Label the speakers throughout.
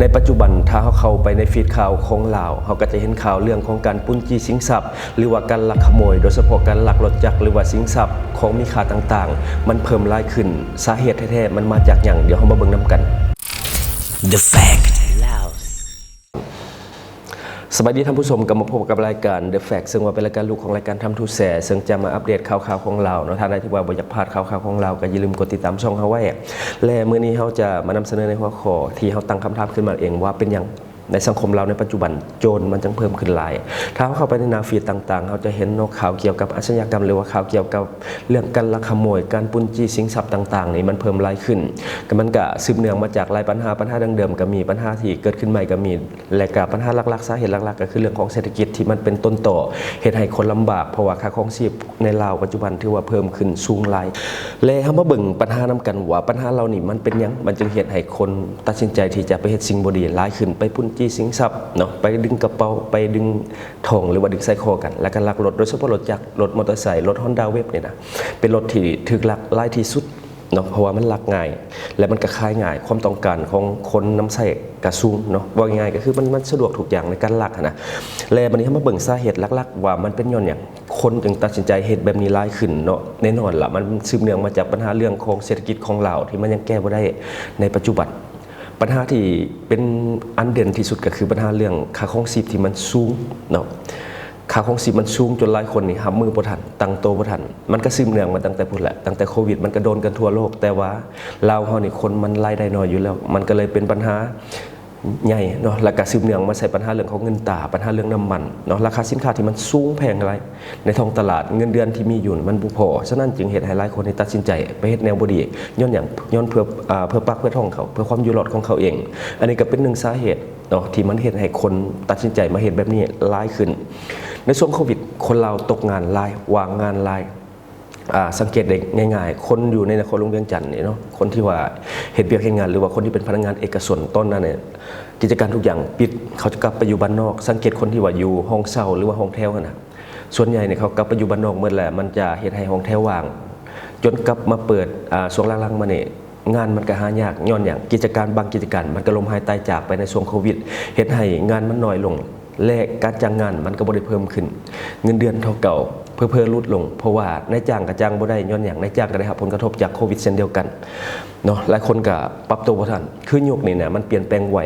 Speaker 1: ในปัจจุบันถ้าเขาเข้าไปในฟีดข่าวของลาวเขาก็จะเห็นข่าวเรื่องของการปุ้นจี้สิงทรัพย์ หรือว่าการลักขโมย โดยเฉพาะการลักรถจักรหรือว่าสิงทรัพย์ของมีค่าต่างๆ มันเพิ่มรายขึ้นสาเหตุแท้ๆมันมาจากอย่างเดี๋ยวเรามาเบิ่งนํกัน
Speaker 2: The Fact
Speaker 1: สวัสดีท่านผู้ชมกลับมาพบกับรายการ The Fact ซึ่งว่าเป็นรายการลูกของรายการทำทูแสซึ่งจะมาอัปเดตข่าวๆของเราเนาะท่านใดที่ว่าบอยากพลาดข่าวๆของเราก็อย่าลืมกดติดตามช่องเฮาไว้และมื้อนี้เขาจะมานำเสนอในหัวข้อที่เขาตั้งคำถามขึ้นมาเองว่าเป็นอยัง ในสังคมเราในปัจจุบันโจรมันจังเพิ่มขึ้นหลาย ถ้าเข้าไปในนาฟีดต่างๆเราจะเห็นนกข่าวเกี่ยวกับอาชญากรรม หรือว่าข่าวเกี่ยวกับเรื่องการลักขโมย การปล้นจี้สิงทรัพย์ต่างๆนี่มันเพิ่มรายขึ้นก็มันก็สืบเนื่องมาจากหลายปัญหาปัญหาดังเดิมก็มีปัญหาที่เกิดขึ้นใหม่ก็มีและก็ปัญหาหลักๆสาเหตุหลักๆ ก็คือเรื่องของเศรษฐกิจที่มันเป็นต้นต่อเหตุให้คนลำบากเพราะว่าค่าครองชีพในลาวปัจจุบันถือว่าเพิ่มขึ้นสูงหลายและเฮามาเบิ่งปัญหานํกันว่าปัญหาเรานี่มันเป็นหยังมันจึงเหตุให้คนตัดสินใจที่จะไปเฮ็ดสิ่งบ่ดีหลายขึ้นไปปล้นจี้สิงทรัพย์เนาะไปดึงกระเป๋าไปดึงทองหรือว่าดึงไซโคกัน แล้วก็ลักรถโดยเฉพาะรถจักรรถมอเตอร์ไซค์รถ Honda Wave เนี่ยนะเป็นรถที่ถูกลักหลายที่สุดเนาะเพราะว่ามันลักง่าย และมันก็คายง่าย ความต้องการของคนน้ำใส่กระสูงเนาะว่าง่ายก็คือมันมันสะดวกทุกอย่างในการลักนะและวันนี้เรามาเบิ่งสาเหตุลักๆ ว่ามันเป็นย้อนอย่างคนจึงตัดสินใจเหตุแบบนี้หลายขึ้นเนาะแน่นอนล่ะมันสืบเนื่องมาจากปัญหาเรื่องของเศรษฐกิจของเราที่มันยังแก้บ่ได้ในปัจจุบัน ปัญหาที่เป็นอันเด่นที่สุดก็คือปัญหาเรื่องค่าครองชีพที่มันสูงเนาะค่าของชีพมันสูงจนหลายคนนี่หับมือบ่ทันตั้งโตบ่ทัน มันก็ซึมเนืองมาตั้งแต่พุ่นแหละตั้งแต่โควิด มันก็โดนกันทั่วโลก แต่ว่าเราเฮานี่คนมันรายได้น้อยอยู่แล้ว มันก็เลยเป็นปัญหา ใหญ่เนาะแล้วก็ซึมเนืองมาใส่ปัญหาเรื่องของเงินตาปัญหาเรื่องน้ำมันเนาะราคาสินค้าที่มันสูงแพงหลายในท้องตลาดเงินเดือนที่มีอยู่มันบ่พอฉะนั้นจึงเฮ็ดให้หลายคนนี่ตัดสินใจไปเฮ็ดแนวบดีย้อนหยังย้อนเพื่ออเพื่อปากเพื่อท้องเขา เพื่อความอยู่รอดของเขาเอง อันนี้ก็เป็นหนึ่งสาเหตุเนาะที่มันเฮ็ดให้คนตัดสินใจมาเฮ็ดแบบนี้หลายขึ้น ในช่วงโควิด คนเราตกงานลายวางงานลาย สังเกตได้ง่ายๆ คนอยู่ในนครหลวงเวียงจันทน์เนี่ยเนาะคนที่ว่าเฮ็ดเวียกเฮ็ดงานหรือว่าคนที่เป็นพนักงานเอกชนต้นนั้นเนี่ยกิจการทุกอย่างปิดเขาจะกลับไปอยู่บ้านนอก สังเกตคนที่ว่าอยู่ห้องเช่าหรือว่าห้องแถวนะส่วนใหญ่เนี่ยเขากลับไปอยู่บ้านนอกเมื่อแหละมันจะเฮ็ดให้ห้องแถวว่าง จนกลับมาเปิดอ่าช่วงหลังๆมาเนี่ยงานมันก็หายากย้อนอย่างกิจการบางกิจการ มันก็ล้มหายตายจากไปในช่วงโควิดเฮ็ดให้งานมันน้อยลง และการจ้างงานมันก็บ่ได้เพิ่มขึ้น เงินเดือนเท่าเก่า เพิ่มเพิ่มลดลง เพราะว่านายจ้างกับจ้างบ่ได้ย้อนอย่างนายจ้างก็ได้รับผลกระทบจากโควิดเช่นเดียวกันเนาะหลายคนก็ปรับตัวบ่ทันคือยุคนี้เนี่ยมันเปลี่ยนแปลงไว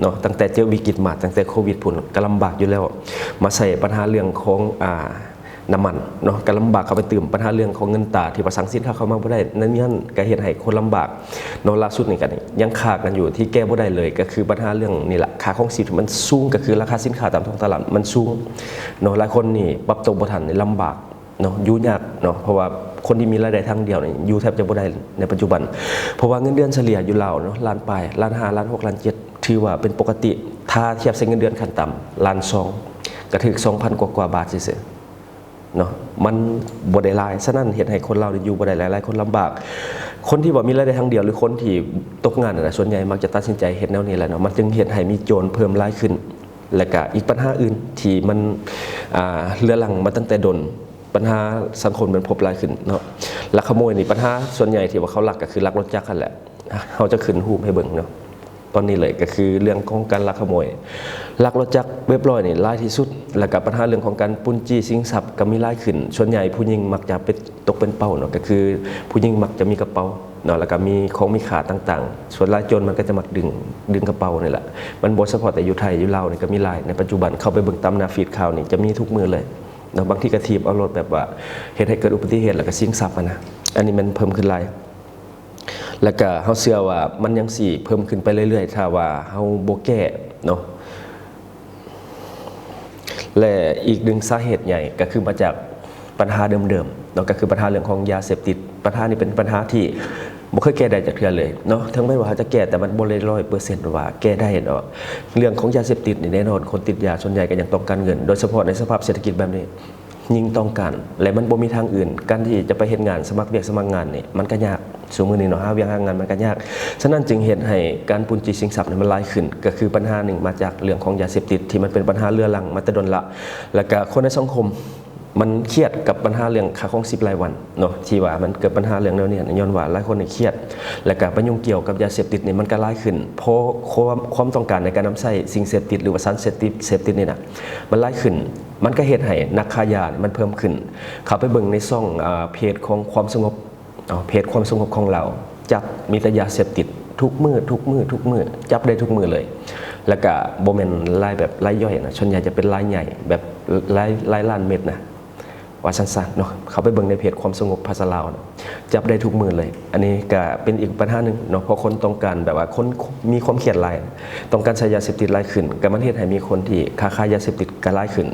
Speaker 1: เนาะตั้งแต่เจอวิกฤตมาตั้งแต่โควิดพุ่นก็ลำบากอยู่แล้ว มาใส่ปัญหาเรื่องของอ่า น้ำมันเนาะก็ลำบากเขาไปตื่มปัญหาเรื่องของเงินตราที่ประสังสินค้าเขามาบ่ได้นั่นยันก็เฮ็ดให้คนลำบากเนาะล่าสุดนี่กันยังขาดกันอยู่ที่แก้บ่ได้เลย ก็คือปัญหาเรื่องนี่แหละค่าของชีพที่มันสูงก็คือราคาสินค้าตามท้องตลาดมันสูงเนาะหลายคนนี่ปรับตัวบ่ทันนี่ลำบากเนาะอยู่ยากเนาะเพราะว่าคนที่มีรายได้ทางเดียวนี่อยู่แทบจะบ่ได้ในปัจจุบัน เพราะว่าเงินเดือนเฉลี่ยอยู่ลาวเนาะล้านปลายล้านห้าล้านหกล้านเจ็ดถือว่าเป็นปกติถ้าเทียบใช้นเงินเดือนขั้นต่ำล้านสองก็ถึง2,000กว่ากว่าบาทซื่อๆ เนาะมันบ่ได้ลายฉะนั้นเฮ็ดให้คนเราอยู่บ่ได้หลายๆคนลำบาก คนที่บ่มีรายได้ทางเดียวหรือคนที่ตกงานน่ะส่วนใหญ่มักจะตัดสินใจเฮ็ดแนวนี้แหละเนาะมันจึงเฮ็ดให้มีโจรเพิ่มหลายขึ้น และก็อีกปัญหาอื่นที่มันอ่าเรือรังมาตั้งแต่ดนปัญหาสังคมมันพบหลายขึ้นเนาะลักขโมยนี่ปัญหาส่วนใหญ่ที่ว่าเขาหลักก็คือลักรถจักรกันแหละเขาจะขึ้นรูปให้เบิ่งเนาะ ตอนนี้เลยก็คือเรื่องของการลักขโมยลักรถจักรเว็บร้อยนี่หลายที่สุด แล้วก็ปัญหาเรื่องของการปล้นจี้สิงทรัพย์ก็มีหลายขึ้นส่วนใหญ่ผู้หญิงมักจะเป็นตกเป็นเป้าเนาะก็คือ ผู้หญิงมักจะมีกระเป๋าเนาะแล้วก็มีของมีขาต่างๆ ส่วนรายจรมันก็จะมักดึงดึงกระเป๋านี่แหละมันบ่เฉพาะแต่อยู่ไทยอยู่ลาวนี่ก็มีหลายในปัจจุบันเข้าไปเบิ่งตามนาฟีดข่าวนี่จะมีทุกมือเลยเนาะบางที่ก็ทีบเอารถแบบว่าเฮ็ดให้เกิดอุบัติเหตุแล้วก็สิงทรัพย์อะนะอันนี้มันเพิ่มขึ้นหลาย แล้วก็เฮาเชื่อว่ามันยังสิเพิ่มขึ้นไปเรื่อยๆ ถ้าว่าเฮาบ่แก้เนาะและอีกหนึ่งสาเหตุใหญ่ก็คือมาจากปัญหาเดิมๆเนาะก็คือปัญหาเรื่องของยาเสพติด ปัญหานี้เป็นปัญหาที่บ่เคยแก้ได้จากเทือเลยเนาะถึงแม้ว่าจะแก้แต่มันบ่ได้ร้อยเปอร์เซ็นต์ว่าแก้ได้เนาะเรื่องของยาเสพติดนี่แน่นอนคนติดยาส่วนใหญ่ก็ยังต้องการเงิน โดยเฉพาะในสภาพเศรษฐกิจแบบนี้ ยิ่งต้องการและมันบ่มีทางอื่น การที่จะไปเฮ็ดงานสมัครเวียกสมัครงานนี่มันก็ยากสมมือนี้เนาะหาเวียกหางานมันก็ยาก ฉะนั้นจึงเฮ็ดให้การปุนจีสิงทรัพย์นี่มันลายขึ้น ก็คือปัญหาหนึ่งมาจากเรื่องของยาเสพติดที่มันเป็นปัญหาเรื้อรังมาแต่ดนละ แล้วก็คนในสังคม มันเครียดกับปัญหาเรื่องค่าของสิบรายวันเนาะที่ว่ามันเกิดปัญหาเรื่องแนวเนี้ย้อนว่าหลายคนเนี่ยเครียด และการปยุงเกี่ยวกับยาเสพติดเนี่ยมันก็ร้ายขึ้น เพราะความความต้องการในการนำใช้สิ่งเสพติดหรือว่าสารเสพติดเสพติดนี่นะมันร้ายขึ้น มันก็เหตุให้นักค้ายามันเพิ่มขึ้น เขาไปเบิ่งในซ่องอาเพจของความสงบเพจความสงบของเราจับมีแต่ยาเสพติดทุกมือทุกมือทุกมือจับได้ทุกมือเลย แล้วก็โบแมนลายแบบลายย่อยนะส่วนใหญ่จะเป็นลายใหญ่แบบลายลายล้านเม็ดนะ ว่าสั้นๆเนาะเขาไปเบิ่งในเพจความสงบภาษาลาวนะจับได้ทุกมือเลย อันนี้ก็เป็นอีกปัญหาหนึ่งเนาะเพราะคนต้องการแบบว่าคนมีความเครียดลายต้องการใช้ยาเสพติดลายขึ้นก็มันเฮ็ดให้มีคนที่ค้าขายยาเสพติดก็ลายขึ้น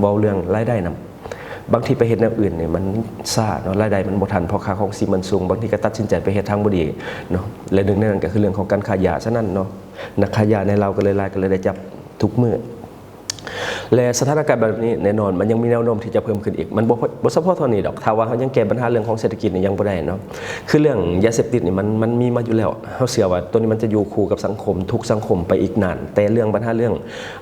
Speaker 1: เว้าเรื่องรายได้นํบางทีไปเฮ็ดแนวอื่นเนี่ยมันซาเนาะรายได้มันบ่ทันพราะค่าของซีมันสูง บางทีก็ตัดสินใจไปเฮ็ดทางบ่ดีเนาะและหนึ่งในนั้นก็คือเรื่องของการขายยาฉะนั้นเนาะนักขายยาในเราก็เลยลายก็เลยได้จับทุกมือ และสถานการณ์แบบนี้แน่นอนมันยังมีแนวโน้มที่จะเพิ่มขึ้นอีก มันบ่บ่เฉพาะเท่านี้ดอกถ้าว่าเขายังแก้ปัญหาเรื่องของเศรษฐกิจนี่ยังบ่ได้เนาะคือเรื่องยาเสพติดนี่มันมันมีมาอยู่แล้วเฮาเชื่อว่าตัวนี้มันจะอยู่คู่กับสังคมทุกสังคมไปอีกนาน แต่เรื่องปัญหาเรื่อง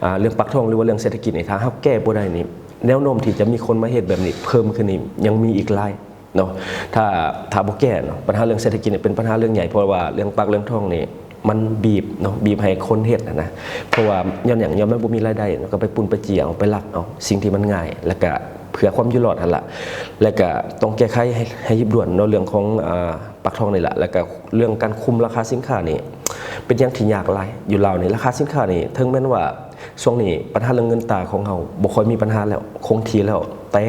Speaker 1: อ่าเรื่องปากท้องหรือว่าเรื่องเศรษฐกิจนี่ถ้าเฮาแก้บ่ได้นี่แนวโน้มที่จะมีคนมาเฮ็ดแบบนี้เพิ่มขึ้นนี่ยังมีอีกหลายเนาะถ้าถ้าบ่แก้เนาะปัญหาเรื่องเศรษฐกิจนี่เป็นปัญหาเรื่องใหญ่เพราะว่าเรื่องปากเรื่องท้องนี่ มันบีบเนาะบีบให้คนเฮ็ดนะนะเพราะว่าย้อนอย่างย้อนมันบ่มีรายได้เนาะก็ไปปุ่นไปเจียเอาไปลักเอาสิ่งที่มันง่าย แล้วก็เพื่อความอยู่รอดหั่นล่ะแล้วก็ต้องแก้ไขให้ให้ยิบด่วนเนาะเรื่องของอ่าปากท้องนี่แหละแล้วก็เรื่องการคุมราคาสินค้านี่เป็นอย่างที่ยากหลายอยู่ลาวนี่ราคาสินค้านี่ถึงแม้นว่าช่วงนี้ปัญหาเรื่องเงินตราของเฮาบ่ค่อยมีปัญหาแล้วคงทีแล้ว แต่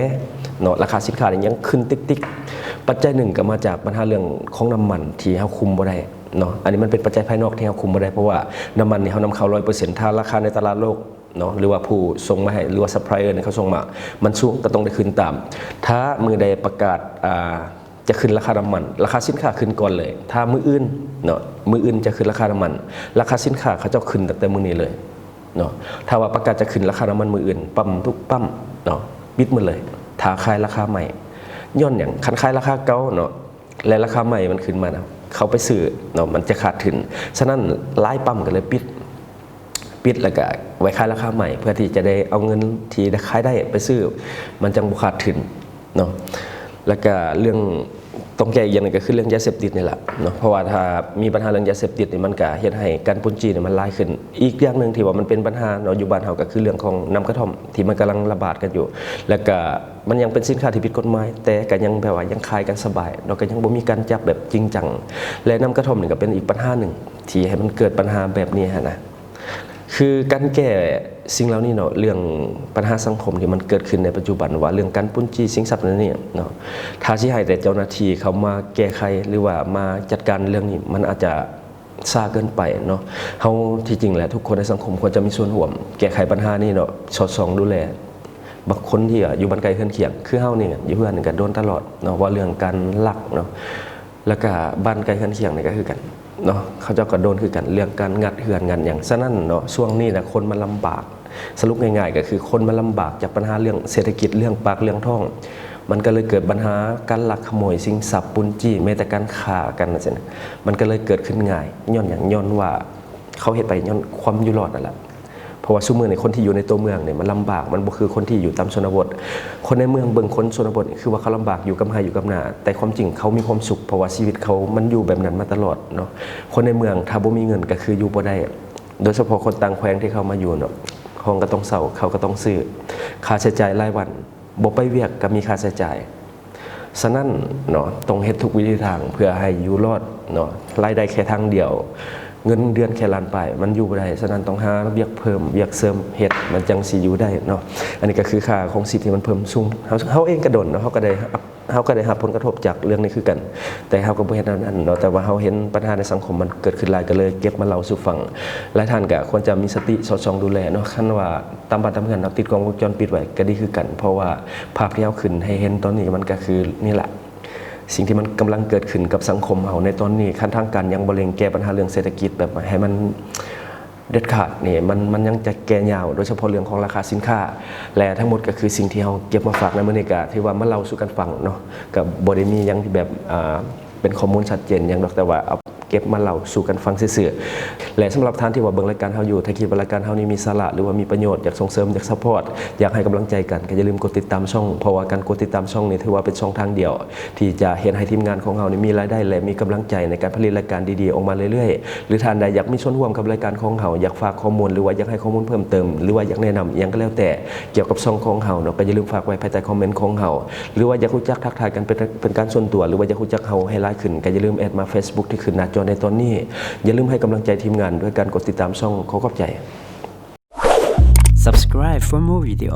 Speaker 1: เนาะราคาสินค้านี่ยังขึ้นติ๊กๆปัจจัยหนึ่งก็มาจากปัญหาเรื่องของน้ำมันที่เฮาคุมบ่ได้ เนาะอันนี้มันเป็นปัจจัยภายนอกที่เราคุมไม่ได้เพราะว่าน้ำมันเนี่ยเขานำเข้าร้อยเปอร์เซ็นต์ถ้าราคาในตลาดโลกเนาะหรือว่าผู้ส่งมาให้หรือว่าซัพพลายเออร์เนี่ยเขาส่งมา มันสูงก็ต้องได้ขึ้นตาม ถ้ามือใดประกาศอ่าจะขึ้นราคาน้ำมัน ราคาสินค้าขึ้นก่อนเลย ถ้ามืออื่นเนาะมืออื่นจะขึ้นราคาน้ำมัน ราคาสินค้าเขาจะขึ้นตั้งแต่มือนี้เลยเนาะถ้าว่าประกาศจะขึ้นราคาน้ำมันมืออื่นปั๊มทุกปั๊มเนาะปิดหมดเลยถ้าขายราคาใหม่ย้อนอย่างคันขายราคาเก่าเนาะและราคาใหม่มันขึ้นมานะ เขาไปซื้อเนาะมันจะขาดทุนฉะนั้นไล่ปั๊มกันเลยปิดปิดแล้วก็ไว้ขายราคาใหม่เพื่อที่จะได้เอาเงินที่ขายได้ไปซื้อ มันจังบุขาดทุนเนาะแล้วก็เรื่อง ต้องแก้อีกอย่างหนึงก็คือเรื่องยาเสพติดนี่แหละเนาะเพราะว่าถ้ามีปัญหาเรื่องยาเสพติดนี่มันก็เฮ็ดให้การปุ้นจีนเนยมันหลายขึ้น อีกอย่างหนึ่งที่ว่ามันเป็นปัญหาเนาะอยู่บ้านเฮาก็คือเรื่องของน้ำกระท่อมที่มันกำลังระบาดกันอยู่ แล้วก็มันยังเป็นสินค้าที่ผิดกฎหมายแต่ก็ยังแบบว่ายังขายกันสบายเนาะก็ยังบ่มีการจับแบบจริงจังและน้ำกระท่อมนี่ก็เป็นอีกปัญหาหนึ่งที่ให้มันเกิดปัญหาแบบนี้ฮะนะ คือการแก้สิ่งเหล่านี้เนาะเรื่องปัญหาสังคมที่มันเกิดขึ้นในปัจจุบันว่าเรื่องการปล้นจี้สิ่งทรัพย์นั่นเนี่ยเนาะถ้าสิให้แต่เจ้าหน้าที่เขามาแก้ไขหรือว่ามาจัดการเรื่องนี้มันอาจจะช้าเกินไปเนาะเฮาที่จริงแหละทุกคนในสังคมควรจะมีส่วนร่วม แก้ไขปัญหานี้เนาะสอดส่องดูแลบางคนที่อยู่บ้านไกลเฮือนเคียงคือเฮานี่อยู่เพื่อนกันโดนตลอดเนาะว่าเรื่องการลักเนาะแล้วก็บ้านไกลเฮือนเคียงนี่ก็คือกัน เนาะเขาเจ้าก็โดนคือกันเรื่องการงัดเหือนงันอย่างฉะนั่นเนาะช่วงนี้นะคนมันลำบาก สรุปง่ายๆ ก็คือคนมันลำบากจากปัญหาเรื่องเศรษฐกิจเรื่องปากเรื่องท้อง มันก็เลยเกิดปัญหาการลักขโมยสิ่งสับปุนจี้แม้แต่การฆ่ากันนะสินะมันก็เลยเกิดขึ้นง่ายย้อนอย่างย้อนว่าเขาเหตุไปย้อนความยู่รอดนั่นแหละ เพราะว่าซุมืองในคนที่อยู่ในตัวเมืองเนี่ยมันลำบากมันบ่คือคนที่อยู่ตามชนบท คนในเมืองเบิ่งคนชนบท คือว่าเขาลำบากอยู่กับหาอยู่กับหนาแต่ความจริงเขามีความสุขเพราะว่าชีวิตเขามันอยู่แบบนั้นมาตลอดเนาะคนในเมืองถ้าบ่มีเงินก็คืออยู่บ่ได้ โดยเฉพาะคนต่างแคว้นที่เขามาอยู่เนาะห้องก็ต้องเศร้าเขาก็ต้องซื้อค่าใช้จ่ายรายวันบ่ไปเวียกก็มีค่าใช้จ่ายฉะนั้นเนาะต้องเฮ็ดทุกวิธีทางเพื่อให้อยู่รอดเนาะรายได้แค่ทางเดียว เงินเดือนแค่ล้านไปมันอยู่บ่ได้ฉะนั้นต้องหาเวียกเพิ่มเวียกเสริมเฮ็ดมันจังสิอยู่ได้เนาะอันนี้ก็คือค่าของสิทธิ์ที่มันเพิ่มสูงเฮาเฮาเองก็โดนเนาะเฮาก็ได้เฮาก็ได้รับผลกระทบจากเรื่องนี้คือกัน แต่เฮาก็บ่เฮ็ดนนั้นเนาะแต่ว่าเฮาเห็นปัญหาในสังคมมันเกิดขึ้นหลายก็เลยเก็บมาเล่าสู่ฟังหลายท่านก็ควรจะมีสติสอดส่องดูแลเนาะคันว่าตามบ้านตามเมืองเนาะติดกล้องวงจรปิดไว้ก็ดีคือกัน เพราะว่าภาพที่เฮาขึ้นให้เห็นตอนนี้มันก็คือนี่แหละ สิ่งที่มันกำลังเกิดขึ้นกับสังคมเราในตอนนี้ขั้นทางการยังบริเงแก้ปัญหาเรื่องเศรษฐกิจแบบให้มันเด็ดขาดนี่มันมันยังจะแก่ยาว โดยเฉพาะเรื่องของราคาสินค้า และทั้งหมดก็คือสิ่งที่เราเก็บมาฝากในมื้อนกาที่ว่ามาเล่าสู่กันฟังเนาะกับบริมียังที่แบบเป็นข้อมูลชัดเจนยังดอกแต่ว่าเอา เก็บมาเล่าสู่กันฟังซื่อๆและสำหรับท่านที่ว่าเบิ่งรายการเฮาอยู่ถ้าคิดว่ารายการเฮานี้มีสาระหรือว่ามีประโยชน์อยากส่งเสริมอยากซัพพอร์ตอยากให้กำลังใจกันก็อย่าลืมกดติดตามช่องเพราะว่าการกดติดตามช่องนี้ถือว่าเป็นช่องทางเดียว ที่จะเห็นให้ทีมงานของเฮานี่มีรายได้และมีกำลังใจในการผลิตรายการดีๆออกมาเรื่อยๆ หรือท่านใดอยากมีส่วนร่วมกับรายการของเฮาอยากฝากข้อมูลหรือว่าอยากให้ข้อมูลเพิ่มเติม หรือว่าอยากแนะนำอหยังก็แล้วแต่เกี่ยวกับช่องของเฮาเนาะก็อย่าลืมฝากไว้ภายใต้คอมเมนต์ของเฮาหรือว่าอยากรู้จักทักทายกันเป็นเป็นการส่วนตัว หรือว่าอยากรู้จักเฮาให้หลายขึ้นก็อย่าลืมแอดมา Facebook ที่ขึ้นหน้าจอในตอนนี้ อย่าลืมให้กำลังใจทีมงานด้วยการกดติดตามช่องขอขอบใจ
Speaker 2: Subscribe for more video.